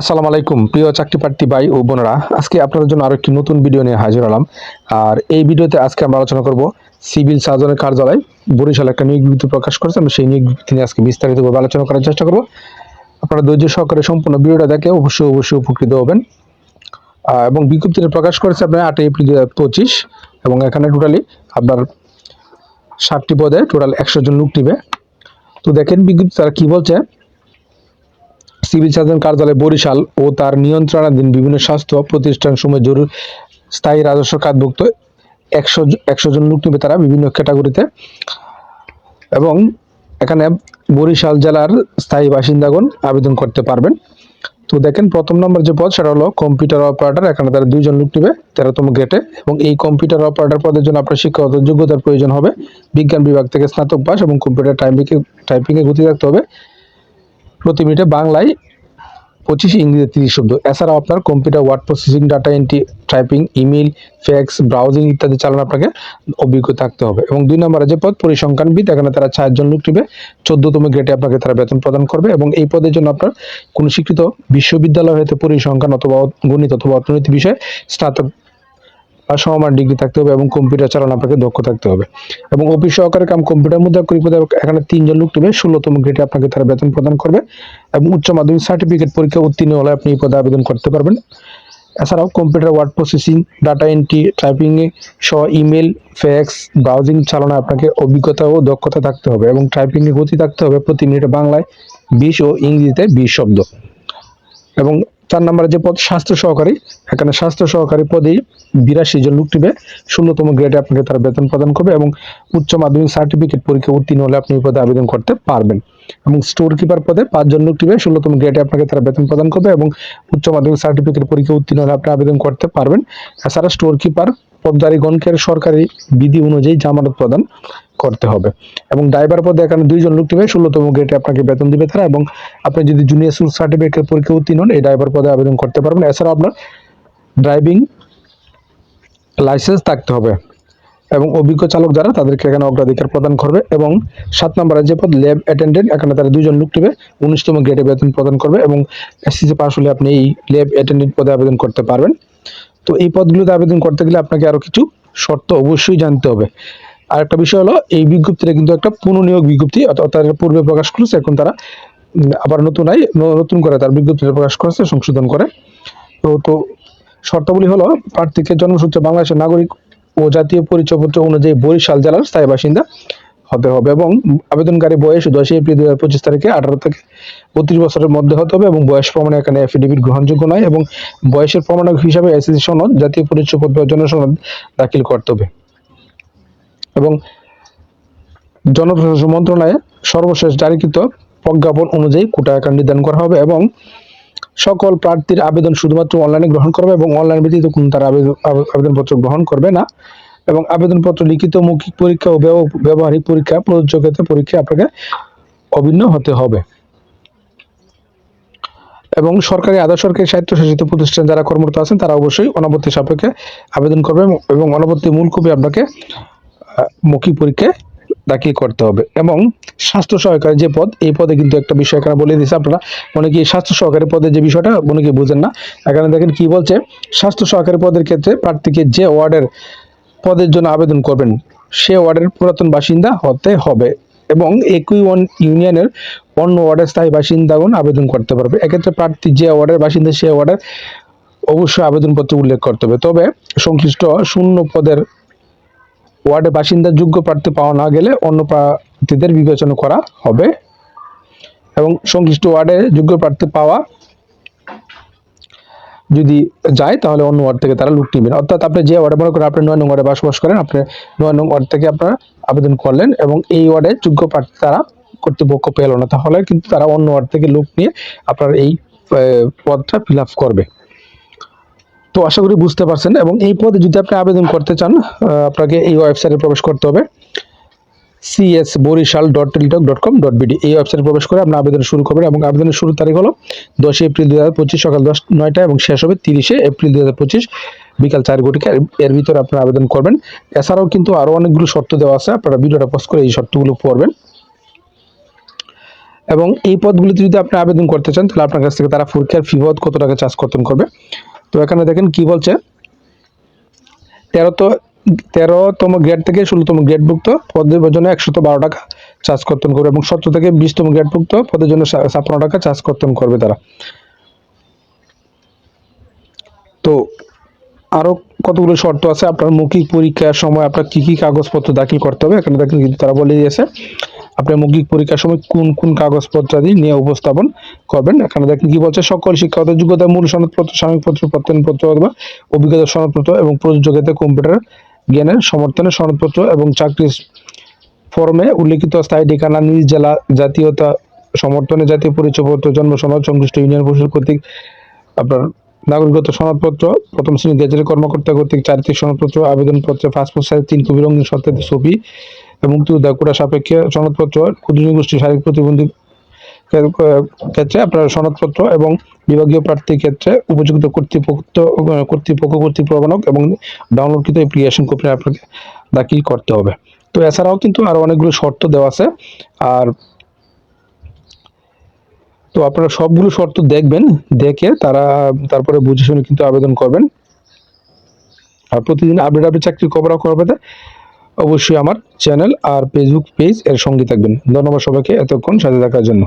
আসসালামু আলাইকুম, প্রিয় চাকরি প্রার্থী ভাই ও বোনেরা। আজকে আপনাদের জন্য আরও একটি নতুন ভিডিও নিয়ে হাজির হলাম। আর এই ভিডিওতে আজকে আমরা আলোচনা করব সিভিল সার্জনের কার্যালয়, বরিশাল একটা নিয়োগ বিজ্ঞপ্তি প্রকাশ করেছে। আমরা সেই নিয়োগ বিজ্ঞপ্তি নিয়ে আজকে বিস্তারিতভাবে আলোচনা করার চেষ্টা করব। আপনারা ধৈর্য সহকারে সম্পূর্ণ ভিডিওটা দেখে অবশ্যই অবশ্যই উপকৃত হবেন। এবং বিজ্ঞপ্তিটা প্রকাশ করেছে আপনার আটই এপ্রিল দু হাজার পঁচিশ এবং এখানে টোটালি আপনার ষাটটি পদে টোটাল একশো জন লোক নিবে। তো দেখেন বিজ্ঞপ্তি তারা কি বলছে সিভিল সার্জন কার্যালয় বরিশাল ও তার নিয়ন্ত্রণাধীন বিভিন্ন স্বাস্থ্য প্রতিষ্ঠান সময় জরুরি স্থায়ী রাজস্ব খাতভুক্ত একশো একশো জন লোক নেবে তারা বিভিন্ন ক্যাটাগরিতে এবং এখানে বরিশাল জেলার স্থায়ী বাসিন্দাগণ আবেদন করতে পারবেন। তো দেখেন প্রথম নম্বর যে পদ সেটা হলো কম্পিউটার অপারেটর। এখানে তারা দুইজন লোক নেবে তেরোতম গেটে এবং এই কম্পিউটার অপারেটর পদের জন্য আপনার শিক্ষাগত যোগ্যতার প্রয়োজন হবে। বিজ্ঞান বিভাগ থেকে স্নাতক পাস এবং কম্পিউটার টাইপিং টাইপিংয়ে গতি রাখতে হবে। প্রতি মিনিটে বাংলায় পঁচিশ ইংরেজি তিরিশ শব্দ। এছাড়াও আপনার computer word processing data entry typing email fax browsing ইত্যাদি চালানো আপনাকে অভিজ্ঞ থাকতে হবে। এবং দুই নম্বরে যে পদ, পরিসংখ্যানবিদ, এখানে তারা চারজন লোক নেবে। চোদ্দতম গ্রেডে আপনাকে তারা বেতন প্রদান করবে এবং এই পদের জন্য আপনার কোনো স্বীকৃত বিশ্ববিদ্যালয় হতে পরিসংখ্যান অথবা গণিত অথবা অর্থনীতি বিষয়ে স্নাতক বা সমমান ডিগ্রি থাকতে হবে এবং কম্পিউটার চালানো আপনাকে দক্ষ থাকতে হবে। এবং অফিস সহকারী কাম কম্পিউটার মধ্যে পদে এখানে তিনজন লোক নেবে ষোলোতম গ্রেডে আপনাকে তারা বেতন প্রদান করবে এবং উচ্চ মাধ্যমিক সার্টিফিকেট পরীক্ষা উত্তীর্ণ হলে আপনি এই পদে আবেদন করতে পারবেন। এছাড়াও computer word processing data entry typing সহ ইমেল ফ্যাক্স ব্রাউজিং চালানো আপনাকে অভিজ্ঞতা ও দক্ষতা থাকতে হবে এবং টাইপিং এ গতি থাকতে হবে প্রতি মিনিটে বাংলায় বিশ ও ইংরেজিতে বিশ শব্দ। এবং চার নম্বরে যে পদ স্বাস্থ্য সহকারী, এখানে স্বাস্থ্য সহকারী পদেই বিরাশি জন লোক নেবে। ষোলোতম গ্রেডে আপনাকে তারা বেতন প্রদান করবে এবং উচ্চ মাধ্যমিক সার্টিফিকেট পরীক্ষা উত্তীর্ণ হলে আপনি এই পদে আবেদন করতে পারবেন। এবং স্টোর কিপার পদে পাঁচজন লোক টিবে ষোলোতম গ্রেডে আপনাকে তারা বেতন প্রদান করবে এবং উচ্চ মাধ্যমিক সার্টিফিকেট পরীক্ষা উত্তীর্ণ হলে আপনি আবেদন করতে পারবেন। এছাড়া স্টোর কিপার পদধারীগণকে সরকারি বিধি অনুযায়ী জামানত প্রদান করতে হবে। এবং ড্রাইভার পদে এখানে দুইজন লোক নেবে ষোলোতম গ্রেডে আপনাকে বেতন দিবে তারা এবং আপনি যদি জুনিয়র স্কুল সার্টিফিকেট পরীক্ষা উত্তীর্ণ হন, এই ড্রাইভার পদে আবেদন করতে পারবেন। এছাড়া আপনার ড্রাইভিং লাইসেন্স থাকতে হবে এবং অভিজ্ঞ চালক যারা, তাদেরকে এখানে অগ্রাধিকার প্রদান করবে এবং সাত নম্বরে যে পদ ল্যাব অ্যাটেন্ডেন্ট এখানে তারা দুজন লোক নেবে উনিশতম গ্রেডে বেতন প্রদান করবে এবং এসসিসি পাস হলে আপনি এই ল্যাব অ্যাটেন্ডেন্ট পদে আবেদন করতে পারবেন। তো এই পদগুলোতে আবেদন করতে গেলে আপনাকে আরও কিছু শর্ত অবশ্যই জানতে হবে। আর একটা বিষয় হলো, এই বিজ্ঞপ্তিটা কিন্তু একটা পুনঃনিয়োগ বিজ্ঞপ্তি, অর্থাৎ পূর্বে প্রকাশ করেছে, এখন তারা আবার নতুন আই নতুন করে তার বিজ্ঞপ্তিটা প্রকাশ করেছে, সংশোধন করে। তো তো শর্তাবলী হলো, প্রার্থীকে জন্মসূত্রে বাংলাদেশের নাগরিক ও জাতীয় পরিচয়পত্র অনুযায়ী বরিশাল জেলার স্থায়ী বাসিন্দা হতে হবে এবং আবেদনকারী বয়স দশই এপ্রিল দুই হাজার পঁচিশ তারিখে আঠারো থেকে বত্রিশ বছরের মধ্যে হতে হবে এবং বয়স প্রমাণে এখানে অ্যাফিডেভিট গ্রহণযোগ্য নয় এবং বয়সের প্রমাণক হিসাবে এসএসসি সনদ, জাতীয় পরিচয়পত্র বা জনসনদ দাখিল করতে হবে। এবং জনপ্রশাসন মন্ত্রণালয়ে সর্বশেষ জারিকৃত প্রজ্ঞাপন অনুযায়ী কোটা আকার নির্ধারণ করা হবে এবং সকল প্রার্থীর আবেদন শুধুমাত্র অনলাইনে গ্রহণ করবে এবং অনলাইন ব্যতীত কোনো তার আবেদন আবেদনপত্র গ্রহণ করবে না এবং আবেদনপত্র লিখিত, মৌখিক পরীক্ষা ও ব্যব- ব্যবহারিক পরীক্ষা প্রযোজ্যতা পরীক্ষা আপনাকে অভিন্ন হতে হবে। এবং সরকারি আধা সরকারি স্বায়ত্তশাসিত প্রতিষ্ঠান যারা কর্মরত আছেন, তারা অবশ্যই অনাবর্তী সাপেক্ষে আবেদন করবে এবং অনাবর্তী মূল কপি আপনাকে মৌখিক পরীক্ষায় দাখিল করতে হবে। এবং স্বাস্থ্য সহকারী যে পদ, এই পদে কিন্তু একটা বিষয় এখানে বলে দিয়েছে আপনারা। অনেকে এই স্বাস্থ্য সহকারী পদের যে বিষয়টা অনেকে বুঝেন না। এখানে দেখেন কি বলছে, স্বাস্থ্য সহকারী পদের ক্ষেত্রে প্রার্থীকে যে ওয়ার্ডের পদের জন্য আবেদন করবেন, সে ওয়ার্ডের পুরাতন বাসিন্দা হতে হবে। এবং একই ওয়ান ইউনিয়নের অন্য ওয়ার্ডের স্থায়ী বাসিন্দাগণ আবেদন করতে পারবে। এক্ষেত্রে প্রার্থী যে ওয়ার্ডের বাসিন্দা সে ওয়ার্ডের অবশ্যই আবেদনপত্রে উল্লেখ করতে হবে। তবে সংশ্লিষ্ট শূন্য পদের ওয়ার্ডে বাসিন্দা যোগ্য প্রার্থী পাওয়া না গেলে অন্য প্রার্থীদের বিবেচনা করা হবে এবং সংশ্লিষ্ট ওয়ার্ডে যোগ্য প্রার্থী পাওয়া যদি যায়, তাহলে অন্য ওয়ার্ড থেকে তারা লুক নেবেন। অর্থাৎ আপনি যে ওয়ার্ডে মনে করেন আপনি নয় নং ওয়ার্ডে বসবাস করেন, আপনি নয় নং ওয়ার্ড থেকে আপনারা আবেদন করলেন এবং এই ওয়ার্ডে যোগ্য প্রার্থী তারা কর্তৃপক্ষ পেল না। তাহলে কিন্তু তারা অন্য ওয়ার্ড থেকে লোক নিয়ে আপনার এই পদটা ফিল করবে। তো আশা করি বুঝতে পারছেন এবং এই পদে যদি আপনি আবেদন করতে চান আপনাকে এই ওয়েবসাইটে প্রবেশ করতে হবে। C S Barishal dot Teletalk dot com dot B D এই ওয়েবসাইটে প্রবেশ করে আপনি আবেদন শুরু করবেন এবং আবেদনের শুরু তারিখ হলো দশই এপ্রিল দুই হাজার পঁচিশ সকাল দশ নয়টা এবং শেষ হবে তিরিশে এপ্রিল দুই হাজার পঁচিশ বিকাল চার ঘটিকা। এর- ভিতরে আপনারা আবেদন করবেন। এছাড়াও কিন্তু আরও অনেকগুলো শর্ত দেওয়া আছে। আপনারা ভিডিওটা পোস্ট করে এই শর্তগুলো পড়বেন। এবং এই পদগুলিতে যদি আপনি আবেদন করতে চান, তাহলে আপনার কাছ থেকে তারা পরীক্ষার ফি বাবদ কত টাকা চার্জ কর্তন করবে। তো এখানে দেখেন কি বলছে? তেরো তো তেরোতম গ্রেড থেকে ষোলোতম গ্রেডভুক্ত পদের জন্য একশত বারো টাকা চার্জ কর্তন করবে এবং সতেরো থেকে বিশতম গ্রেডভুক্ত পদের জন্য ছাপ্পান্ন টাকা চার্জ কর্তন করবে তারা। তো আরও কতগুলো শর্ত আছে? আপনার মৌখিক পরীক্ষার সময় আপনার কী কী কাগজপত্র দাখিল করতে হবে? এখানে দেখেন কিন্তু তারা বলে দিয়েছে। আপনার মৌখিক পরীক্ষার সময় কোন কোন কাগজপত্রাদি নিয়ে উপস্থাপন করবেন? এখানে দেখেন কি বলছে? সকল শিক্ষাগত যোগ্যতা, মূল সনদপত্র, সাময়িকপত্র, প্রত্যয়নপত্র অথবা অভিজ্ঞতা সনদপত্র এবং প্রযোজ্যতা কম্পিউটার জ্ঞানের সমর্থনের সনদপত্র এবং চাকরির ফর্মে উল্লেখিত স্থায়ী ঠিকানা নিজ জেলা জাতীয়তা সমর্থনে জাতীয় পরিচয়পত্র, জন্ম সনদ, সংশ্লিষ্ট ইউনিয়ন পরিষদ কর্তৃক আপনার নাগরিকত্ব সনদপত্র, প্রথম শ্রেণি গেজেটের কর্মকর্তা কর্তৃক চারিত্রিক সনদপত্র, আবেদনপত্র পাসপোর্ট সাইজ, তিন কপি রঙিন সত্যায়িত ছবি এবং কোটা সাপেক্ষে সনদপত্র ক্ষুদ্র গোষ্ঠী শারীরিক প্রতিবন্ধী ক্ষেত্রে আপনার সনদপত্র এবং বিভাগীয় প্রার্থীর ক্ষেত্রে উপযুক্ত কর্তৃপক্ষ কর্তৃপক্ষ কর্তৃক প্রমাণক এবং ডাউনলোডকৃত অ্যাপ্লিকেশন কপি আপনাকে দাখিল করতে হবে। তো এছাড়াও কিন্তু আরও অনেকগুলো শর্ত দেওয়া আছে। আর তো আপনারা সবগুলো শর্ত দেখবেন, দেখে তারা তারপরে বুঝে শুনে কিন্তু আবেদন করবেন। আর প্রতিদিন আপডেট আপডেট চাকরির খবর করবে অবশ্যই আমার চ্যানেল আর ফেসবুক পেজ এর সঙ্গে থাকবেন। ধন্যবাদ সবাইকে এতক্ষণ সাথে থাকার জন্য।